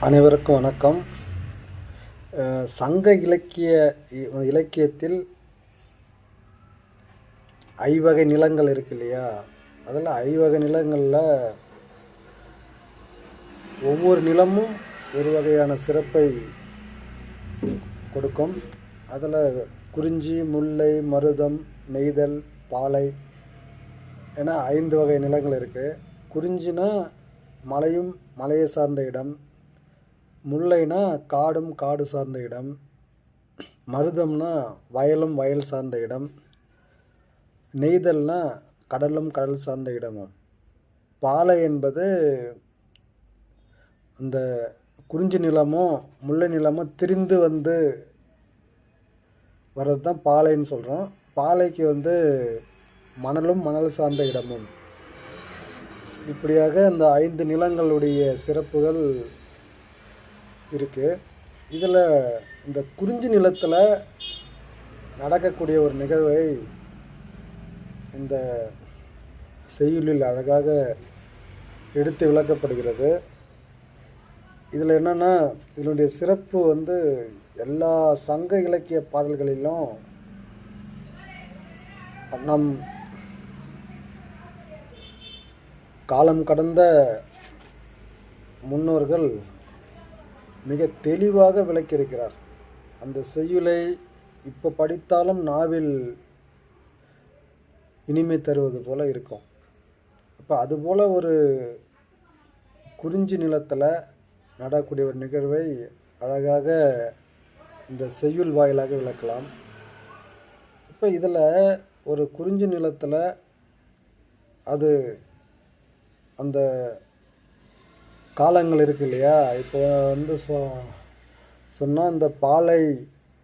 அனைவருக்கும் வணக்கம். சங்க இலக்கிய இ- இலக்கியத்தில் ஐவகை நிலங்கள் இருக்கு இல்லையா? அதில் ஐவகை நிலங்களில் ஒவ்வொரு நிலமும் ஒரு வகையான சிறப்பை கொடுக்கும். அதில் குறிஞ்சி முல்லை மருதம் நெய்தல் பாலை என ஐந்து வகை நிலங்கள் இருக்குது குறிஞ்சினா மலையும் மலையை சார்ந்த இடம். முல்லைனா காடும் காடு சார்ந்த இடம். மருதம்னா வயலும் வயல் சார்ந்த இடம். நெய்தல்னா கடலும் கடல் சார்ந்த இடமும். பாலை என்பது அந்த குறிஞ்சி நிலமும் முல்லை நிலமும் திரிந்து வந்து வர்றது தான் பாலைன்னு சொல்கிறோம் பாலைக்கு வந்து மணலும் மணல் சார்ந்த இடமும். இப்படியாக இந்த ஐந்து நிலங்களுடைய சிறப்புகள் இருக்குது இதில் இந்த குறிஞ்சி நிலத்தில் நடக்கக்கூடிய ஒரு நிகழ்வை இந்த செய்யுளில் அழகாக எடுத்து விளக்கப்படுகிறது. இதில் என்னென்னா இதனுடைய சிறப்பு வந்து எல்லா சங்க இலக்கிய பாடல்களிலும் நம் காலம் கடந்த முன்னோர்கள் மிக தெளிவாக விளக்கியிருக்கிறார். அந்த செய்யுளை இப்போ படித்தாலும் நாவில் இனிமை தருவது போல் இருக்கும். அப்போ அதுபோல் ஒரு குறிஞ்சி நிலத்தில் நடக்கூடிய ஒரு நிகழ்வை அழகாக இந்த செய்யுள் வாயிலாக விளக்கலாம். இப்போ இதில் ஒரு குறிஞ்சி நிலத்தில் அது அந்த காலங்கள் இருக்கு இல்லையா? இப்போ வந்து சொ சொன்னால் இந்த பாலை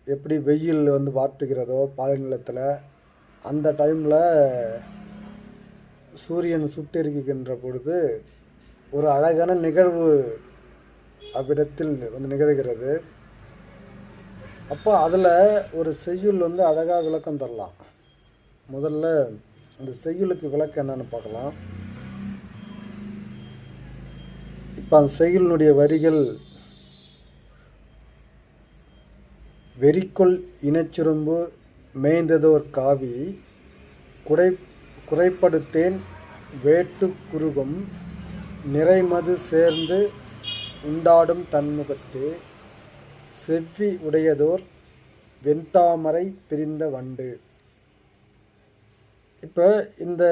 எப்படி வெயில் வந்து வாட்டுகிறதோ பாலை நிலத்தில் அந்த டைமில் சூரியன் சுட்டெரிக்கின்ற பொழுது ஒரு அழகான நிகழ்வு அவ்விடத்தில் வந்து நிகழ்கிறது. அப்போ அதில் ஒரு செய்யுள் வந்து அழகாக விளக்கம் தரலாம். முதல்ல அந்த செய்யுளுக்கு விளக்கம் என்னென்னு பார்க்கலாம். இப்போ அந்த செய்யுளினுடைய வரிகள் வெறிக்கொள் இனச்சுரும்பு மேய்ந்ததோர் காவி குறை குறைப்படுத்தேன் வேட்டு குருகும் நிறைமது சேர்ந்து உண்டாடும் தன்முகத்தே செவ்வி உடையதோர் வெண்தாமரை பிரிந்த வண்டு. இப்போ இந்த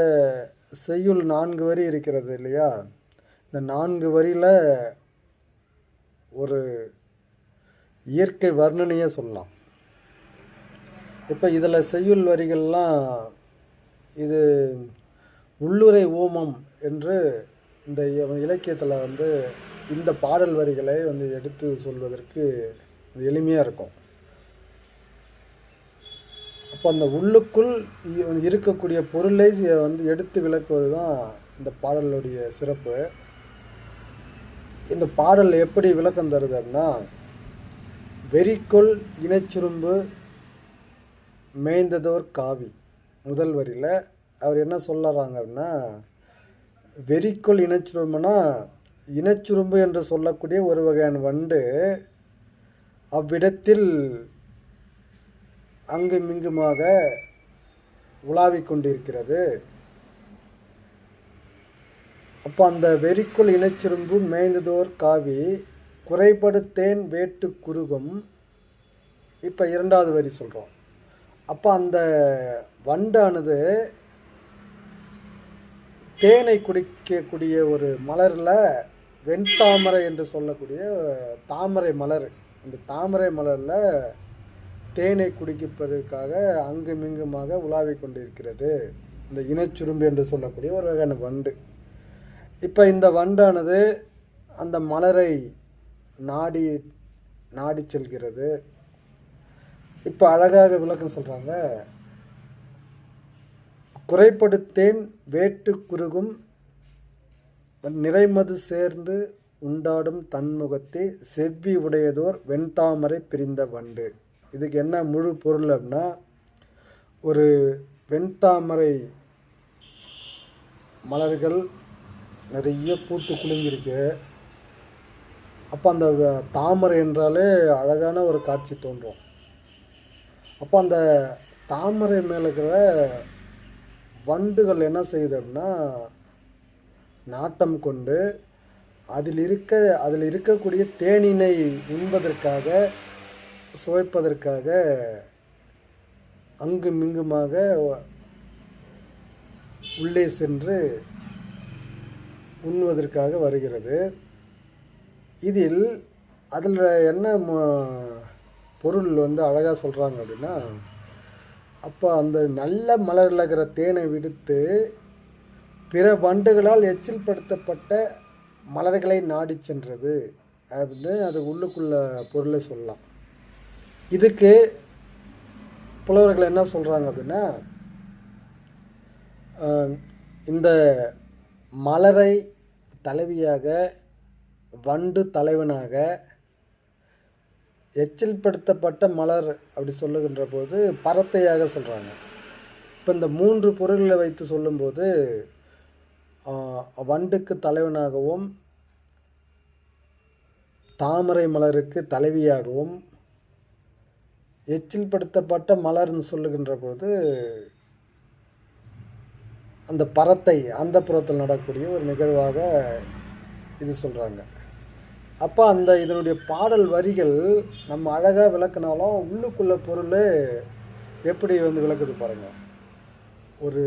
செய்யுள் நான்கு வரி இருக்கிறது இல்லையா? இந்த நான்கு வரியில் ஒரு இயற்கை வர்ணனையே சொல்லலாம். இப்போ இதில் செய்யுள் வரிகள்லாம் இது உள்ளுரை ஓமம் என்று இந்த இலக்கியத்தில் வந்து இந்த பாடல் வரிகளை வந்து எடுத்து சொல்வதற்கு எளிமையாக இருக்கும். அப்போ அந்த உள்ளுக்குள் இருக்கக்கூடிய பொருளை வந்து எடுத்து விளக்குவது தான் இந்த பாடலுடைய சிறப்பு. இந்த பாடல் எப்படி விளக்கம் தருது அப்படின்னா வெறிக்கொள் இனச்சுரும்பு மேய்ந்ததோர் காவி. முதல் வரியில் அவர் என்ன சொல்லறாங்க அப்படின்னா வெறிக்கொள் இனச்சுரும்புனா இனச்சுரும்பு என்று சொல்லக்கூடிய ஒரு வகையான வண்டு அவ்விடத்தில் அங்குமிங்குமாக உலாவிக் கொண்டிருக்கிறது. அப்போ அந்த வெறிக்குள் இனச்சிரும்பு மேய்ந்ததோர் காவி குறைபடுத்தேன் வேட்டு குறுகும். இப்போ இரண்டாவது வரி சொல்கிறோம் அப்போ அந்த வண்டானது தேனை குடிக்கக்கூடிய ஒரு மலரில் வெண்தாமரை என்று சொல்லக்கூடிய தாமரை மலர். இந்த தாமரை மலரில் தேனை குடிப்பதற்காக அங்குமிங்குமாக உலாவிக் கொண்டிருக்கிறது. இந்த இனச்சுரும்பு என்று சொல்லக்கூடிய ஒரு வகையான வண்டு. இப்போ இந்த வண்டானது அந்த மலரை நாடி நாடி செல்கிறது. இப்போ அழகாக விளக்கம் சொல்கிறாங்க குறைப்படுத்தேன் வேட்டு குறுகும் நிறைமது சேர்ந்து உண்டாடும் தன்முகத்தை செவ்வி உடையதோர் வெண்தாமரை பிரிந்த வண்டு. இதுக்கு என்ன முழு பொருள் அப்படின்னா ஒரு வெண்தாமரை மலர்கள் நிறைய பூத்து குலுங்கியிருக்கு. அப்போ அந்த தாமரை என்றாலே அழகான ஒரு காட்சி தோன்றும். அப்போ அந்த தாமரை மேலே இருக்கிற வண்டுகள் என்ன செய்யுது அப்படின்னா நாட்டம் கொண்டு அதில் இருக்க அதில் இருக்கக்கூடிய தேனினை உண்பதற்காக சுவைப்பதற்காக அங்கும் இங்குமாக உள்ளே சென்று உண்ணுவதற்காக வருகிறது. இதில் அதில் என்ன ம- பொருள் வந்து அழகாக சொல்கிறாங்க அப்படின்னா அப்போ அந்த நல்ல மலரில் இருக்கிற தேனை விடுத்து பிற வண்டுகளால் எச்சில் படுத்தப்பட்ட மலர்களை நாடி சென்றது அப்படின்னு அது உள்ளுக்குள்ள பொருளை சொல்லலாம். இதுக்கு புலவர்கள் என்ன சொல்கிறாங்க அப்படின்னா இந்த மலரை தலைவியாக வண்டு தலைவனாக எச்சில் படுத்தப்பட்ட மலர் அப்படி சொல்லுகின்ற போது பரத்தையாக சொல்கிறாங்க இப்போ இந்த மூன்று பொருள்களை வைத்து சொல்லும்போது வண்டுக்கு தலைவனாகவும் தாமரை மலருக்கு தலைவியாகவும் எச்சில் படுத்தப்பட்ட மலர்னு சொல்லுகின்ற போது அந்த பரத்தை அந்த புறத்தில் நடக்கக்கூடிய ஒரு நிகழ்வாக இது சொல்கிறாங்க அப்போ அந்த இதனுடைய பாடல் வரிகள் நம்ம அழகாக விளக்குனாலும் உள்ளுக்குள்ள பொருள் எப்படி வந்து விளக்குது பாருங்கள் ஒரு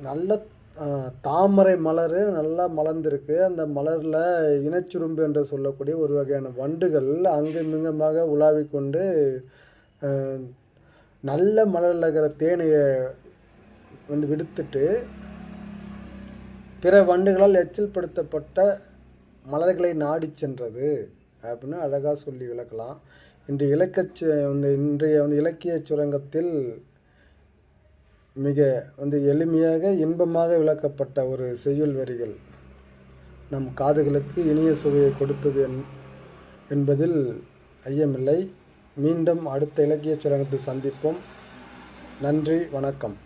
நல்ல தாமரை மலர் நல்லா மலர்ந்திருக்கு. அந்த மலரில் இனச்சுரும்பு என்று சொல்லக்கூடிய ஒரு வகையான வண்டுகள் அங்குமிங்குமாக உலாவிக் கொண்டு நல்ல மலரில் இருக்கிற தேனையை வந்து விடுத்துட்டு பிற வண்டுகளால் எச்சில் படுத்தப்பட்ட மலர்களை நாடிச் சென்றது அப்படின்னு அழகாக சொல்லி விளக்கலாம். இன்று இலக்கச் வந்து இன்றைய வந்து இலக்கிய சுரங்கத்தில் மிக வந்து எளிமையாக இன்பமாக விளக்கப்பட்ட ஒரு செய்யுள் வரிகள் நம் காதுகளுக்கு இனிய சுவையை கொடுத்தது என் என்பதில் ஐயமில்லை. மீண்டும் அடுத்த இலக்கிய சுரங்கத்தில் சந்திப்போம். நன்றி வணக்கம்.